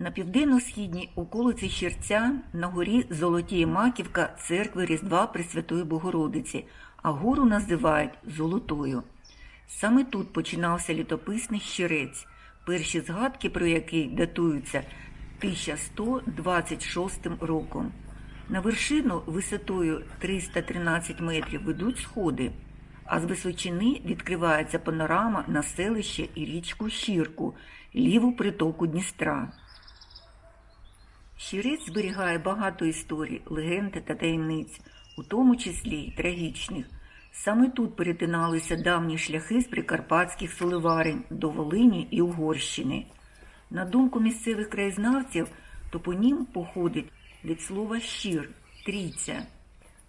На південно-східній околиці Щерця на горі Золотіє Маківка церкви Різдва Пресвятої Богородиці, а гору називають Золотою. Саме тут починався літописний щирець, перші згадки про який датуються 1126 роком. На вершину висотою 313 метрів ведуть сходи, а з височини відкривається панорама на селище і річку Щірку, ліву притоку Дністра. Щирець зберігає багато історій, легенд та таємниць, у тому числі й трагічних. Саме тут перетиналися давні шляхи з прикарпатських соливарень до Волині і Угорщини. На думку місцевих краєзнавців, топонім походить від слова щир, трійця,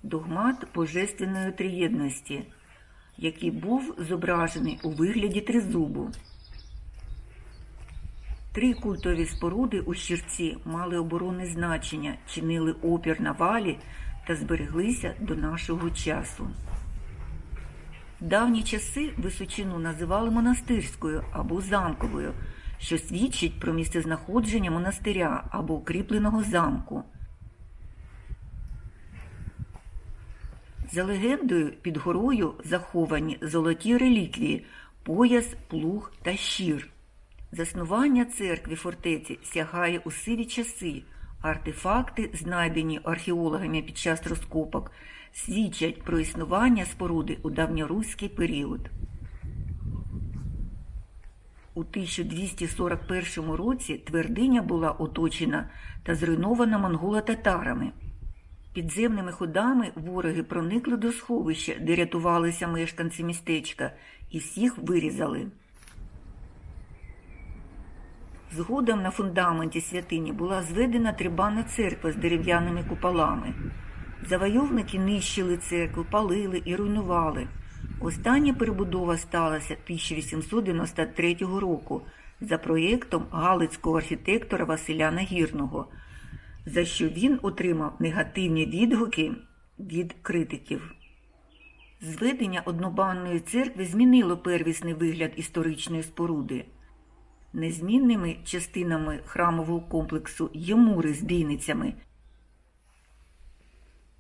догмат божественної триєдності, який був зображений у вигляді тризубу. Три культові споруди у Щірці мали оборонне значення, чинили опір навалі та збереглися до нашого часу. В давні часи височину називали монастирською або замковою, що свідчить про місцезнаходження монастиря або укріпленого замку. За легендою, під горою заховані золоті реліквії, пояс, плуг та щір. Заснування церкви фортеці сягає у сиві часи. Артефакти, знайдені археологами під час розкопок, свідчать про існування споруди у давньоруський період. У 1241 році твердиня була оточена та зруйнована монголо-татарами. Підземними ходами вороги проникли до сховища, де рятувалися мешканці містечка, і всіх вирізали. Згодом на фундаменті святині була зведена трибанна церква з дерев'яними куполами. Завойовники нищили церкву, палили і руйнували. Остання перебудова сталася 1893 року за проєктом галицького архітектора Василя Нагірного, за що він отримав негативні відгуки від критиків. Зведення однобанної церкви змінило первісний вигляд історичної споруди. Незмінними частинами храмового комплексу є мури з бійницями.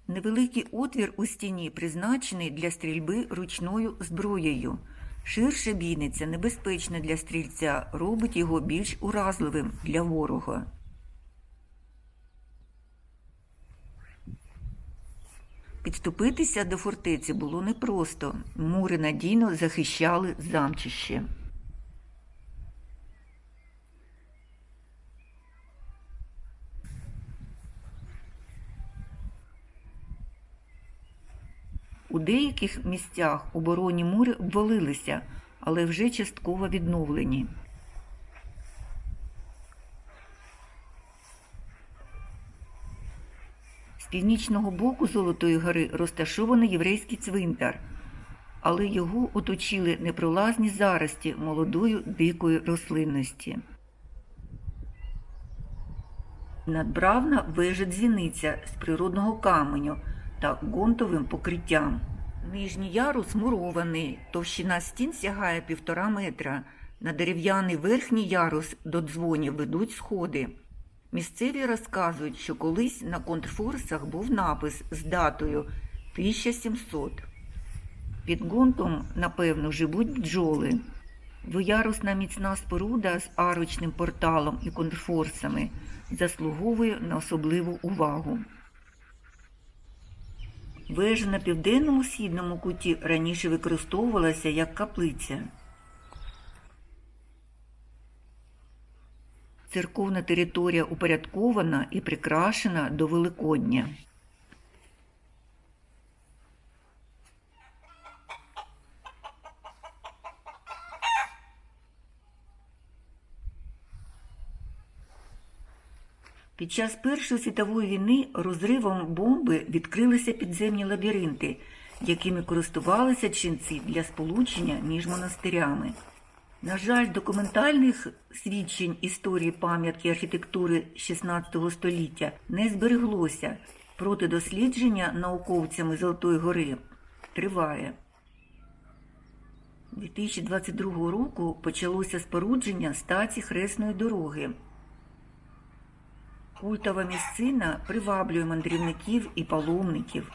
Невеликий отвір у стіні призначений для стрільби ручною зброєю. Ширша бійниця небезпечна для стрільця, робить його більш уразливим для ворога. Підступитися до фортеці було непросто. Мури надійно захищали замчище. У деяких місцях оборонні мури обвалилися, але вже частково відновлені. З північного боку Золотої гори розташований єврейський цвинтар, але його оточили непролазні зарості молодої дикої рослинності. Надбравна вежа дзвіниця з природного каменю та ґрунтовим покриттям. Нижній ярус мурований, товщина стін сягає півтора метра. На дерев'яний верхній ярус до дзвонів ведуть сходи. Місцеві розказують, що колись на контрфорсах був напис з датою 1700. Під ґрунтом, напевно, живуть бджоли. Двоярусна міцна споруда з арочним порталом і контрфорсами заслуговує на особливу увагу. Вежа на південному східному куті раніше використовувалася як каплиця. Церковна територія упорядкована і прикрашена до Великодня. Під час Першої світової війни розривом бомби відкрилися підземні лабіринти, якими користувалися ченці для сполучення між монастирями. На жаль, документальних свідчень історії пам'ятки архітектури XVI століття не збереглося, проте дослідження науковцями Золотої гори триває. 2022 року почалося спорудження стації Хресної дороги. Культова місцина приваблює мандрівників і паломників.